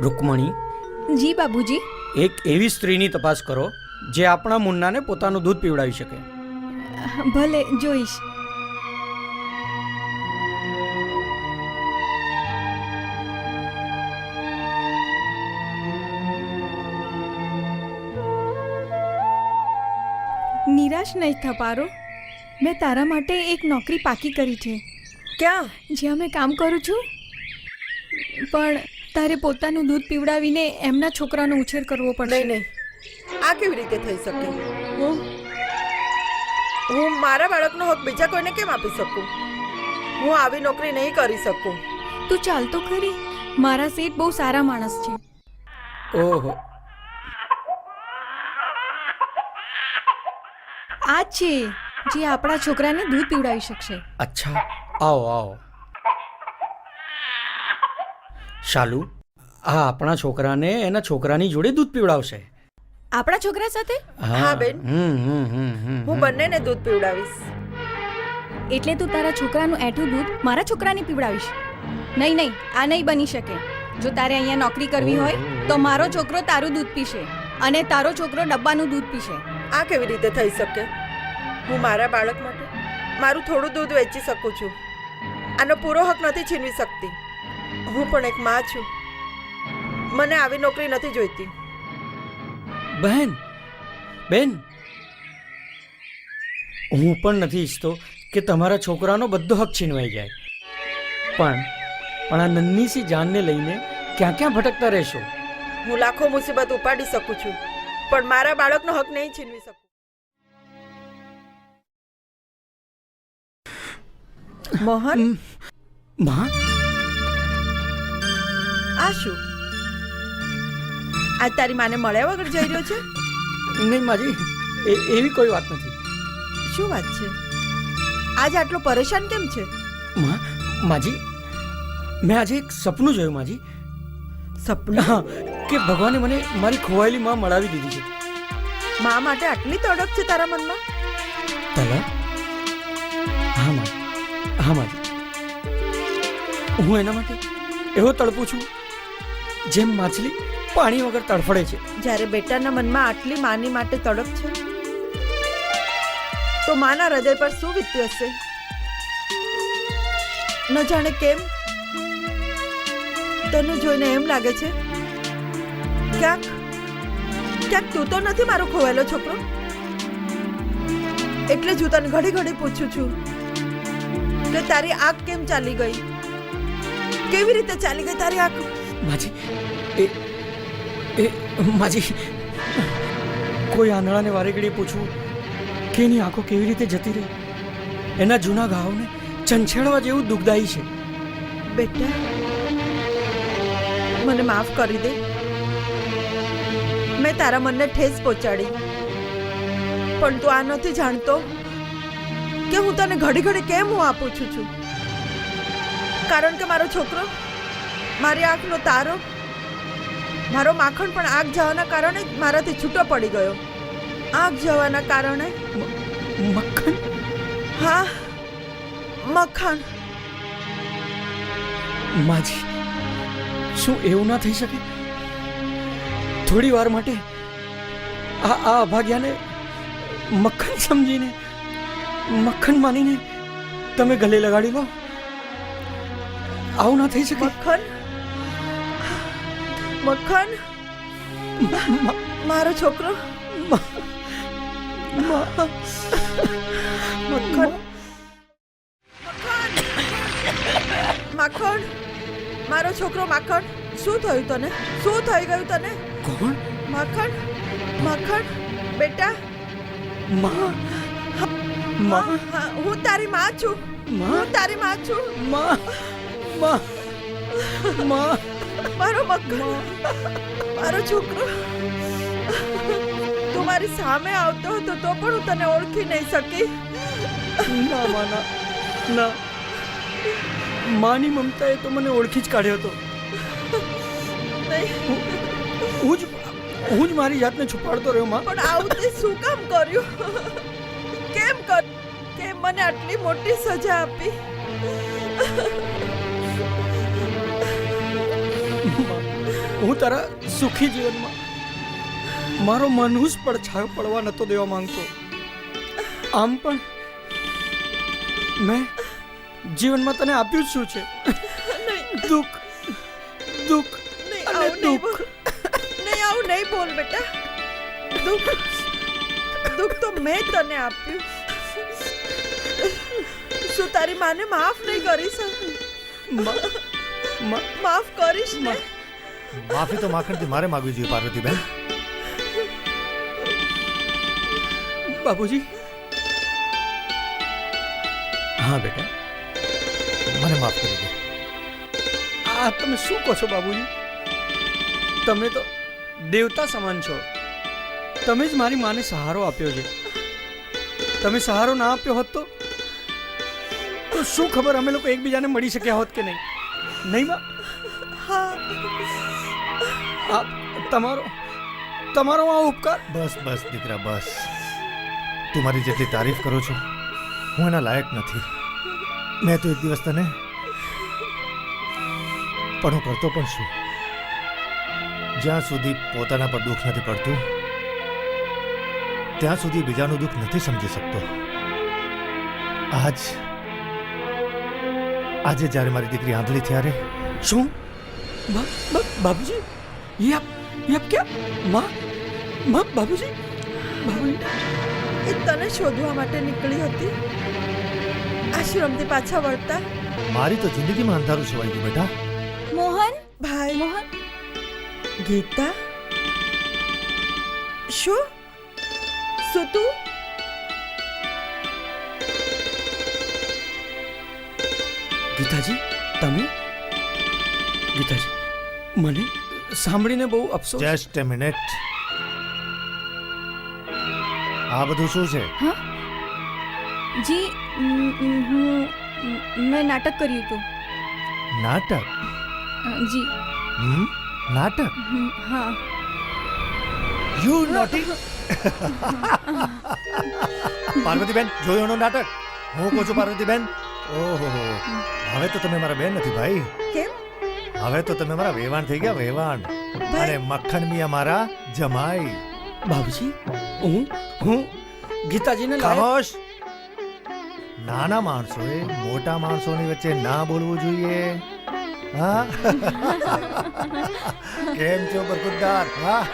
રૂકમણી? જી બાબુજી. એક એવી સ્ત્રીની તપાસ કરો જે આપણા મુન્નાને પોતાનું દૂધ પીવડાવી શકે. ભલે જોઈશ. નિરાશ નહીં થપારો મેં તારા માટે એક નોકરી પાકી કરી છે. ક્યાં? જ્યાં મેં કામ કરું છું. પણ તારે પોતાનું દૂધ પીવડાવીને એમના છોકરાનો ઉછેર કરવો પડશે. નહીં નહીં. આ કેવી રીતે થઈ શકે? હું? હું મારા બાળકનો હક બીજા કોઈને કેમ આપી શકું? હું આવી નોકરી નહીં કરી શકું. તું ચાલ તો ખરી. મારા શેઠ બહુ સારા માણસ છે. ઓહો. આ છે જે આપણા છોકરાને દૂધ પીવડાવી શકશે. અચ્છા. આવો આવો. શાલુ આ આપણા છોકરાને એના છોકરાની જોડે દૂધ પીવડાવશે. આપણા છોકરા સાથે? હા, બેન. હું બંનેને દૂધ પીવડાવીશ. એટલે તું તારા છોકરાનું એઠું દૂધ મારા છોકરાને પીવડાવીશ. નહીં નહીં આ નહીં બની શકે. જો તારે અહીંયા નોકરી કરવી હોય તો મારો છોકરો તારું દૂધ પીશે અને તારો છોકરો ડબ્બાનું દૂધ પીશે. આ કેવી રીતે થઈ શકે? હું મારા બાળક માટે મારું થોડું દૂધ વેચી શકું છું. આનો પૂરો હક નથી છીનવી શકતી. હું પણ એક માં છું. મને આવી નોકરી નથી જોઈતી. બહેન બેન. હું પણ નથી ઈચ્છતો કે તમારા છોકરાનો બધો હક છીનવાઈ જાય. પણ પણ આ નન્હીસી જાનને લઈને ક્યાં ક્યાં ભટકતા રહેશો? હું લાખો મુસીબત ઉપાડી શકું છું પણ મારા બાળકનો હક નહીં છીનવી શકું. મોહન? માં આ શું આજ તારી માને મળ્યા વગર જઈ રહ્યો છે? નહીં માજી એ એવી કોઈ વાત નથી. શું વાત છે? આજ આટલો પરેશાન કેમ છે? માં માજી મેં આજે એક સપનું જોયું માજી. સપના? કે ભગવાને મને મારી ખોવાયેલી માં મળાવી દીધી છે. મા માટે આટલી તડપ છે તારા મનમાં? તલા? હા માં હા માજી. હું એના માટે એવો તડપું છું જેમ માછલી પાણી વગર તડફડે છે. જ્યારે બેટાના મનમાં આટલી માની માટે તડપ છે? તો માના હૃદય પર શું વીત્યું હશે? ન જાણે કેમ? તને જોઈને એમ લાગે છે? ક્યાંક ક્યાંક તું તો નથી મારો ખોવાયેલો છોકરો? એટલે જ હું તને ઘડી ઘડી પૂછું છું કે તારી આંખ કેમ ચાલી ગઈ? કેવી રીતે ચાલી ગઈ તારી આંખ? માજી, એ એ, માજી, કોઈ આંધળાને વારે ઘડીએ પૂછવું કે એની આંખો કેવી રીતે જતી રહી? એના જૂના ઘાવને ચંછેડવા જેવું દુઃખદાયી છે. બેટા, મને માફ કરી દે. મેં તારા મનને ઠેસ પહોંચાડી. પણ તું આ નથી જાણતો કે હું તને ઘડી ઘડી કેમ હું આપું છું? કારણ કે મારો છોકરો મારી આંખનો તારો? મારો માખણ પણ આગ જવાના કારણે મારાથી છૂટો પડી ગયો. આગ જવાના કારણે? મક્ખણ હા મખણ માજી શું એવું ના થઈ શકે? થોડી વાર માટે આ આ અભાગ્યાને મક્ખણ સમજીને મક્ખણ માનીને તમે ગલે લગાડી લો. આવું ના થઈ શકે? મક્ખન? મક્ખન? મ- મારો છોકરો? મ- મ- માખણ મારો છોકરો માખણ શું થયું તને? શું થઈ ગયું તને? કોણ? માખણ માખણ બેટા? માં. માં. હું તારી માં છું. માં. હું તારી માં છું. માં. માં. માં. મારો મક્ખન મારો છોકરો. તું મારી સામે આવતો હતો તો પણ હું તને ઓળખી નહીં શકી. ના માના ના. માની મમતાએ તો મને ઓળખી જ કાઢ્યો હતો. નહીં. હું જ હું જ મારી જાતને છુપાડતો રહ્યો માં. પણ આવું તે શું કામ કર્યું? કેમ કર કેમ મને આટલી મોટી સજા આપી? હું તારા સુખી જીવનમાં મારો પણ પડછાયો પડવા નતો દેવા માંગતો. આમ પણ મેં જીવનમાં તને આપ્યું શું છે? દુઃખ દુઃખ અને દુઃખ. નહીં આવું નહીં બોલ બેટા. દુઃખ દુઃખ તો મેં તને આપ્યું. શું તારી માને માફ નહીં કરીશ મા- મા- માફ કરીશ ને. માફી તો માખણથી મારે માગવી જોઈએ પાર્વતીબેન. બાપુજી. હા બેટા. મને માફ કરી દે. આ તમે શું કહો છો બાબુજી તમે તો દેવતા સમાન છો. તમે જ મારી માને સહારો આપ્યો છે. તમે સહારો ના આપ્યો હોત તો તો શું ખબર અમે લોકો એકબીજાને મળી શક્યા હોત કે નહીં? નહીં માં હા. આ તમારો તમારો આ ઉપકાર? બસ બસ દીકરા બસ. તું મારી જેટલી તારીફ કરો છો હું એના લાયક નથી. મેં તો એક દિવસ તને પણ હું કરતો પણ છું. જ્યાં સુધી પોતાના પર દુઃખ નથી પડતું ત્યાં સુધી બીજાનું દુઃખ નથી સમજી શકતો. આજ આજે જ્યારે મારી દીકરી આંધળી ત્યારે શું? બા- બા- બાબુજી ये आप ये आप क्या माँ माँ बाबूजी बाबूजी એ તને શોધવા માટે નીકળી હતી આશ્રમથી પાછા વળતા મારી તો જિંદગીમાં અંધારું છવાઈ ગયું બેટા મોહન ભાઈ મોહન ગીતા શું શું તું ગીતાજી તમે ગીતાજી મને સાંભળીને બહુ અફસોસ. જસ્ટ અ મિનિટ આ બધું શું છે? હા? જી હું મેં નાટક કર્યું હતું. નાટક? જી. હમ? નાટક? હા. યુ નોટી પાર્વતીબેન જોયું એનું નાટક? હું કહું છું પાર્વતીબેન. ઓહો હવે તો તમે મારા બેન નથી ભાઈ. કેમ? હવે તો તમે મારા વેવાણ થઈ ગયા વેવાણ. અને મક્ખણ મિયા મારા જમાઈ. બાબુજી હું હું ગીતાજીને ખામોશ. નાના માણસોએ મોટા માણસોની વચ્ચે ના બોલવું જોઈએ. હા? કેમ છો બરકુદાર હા?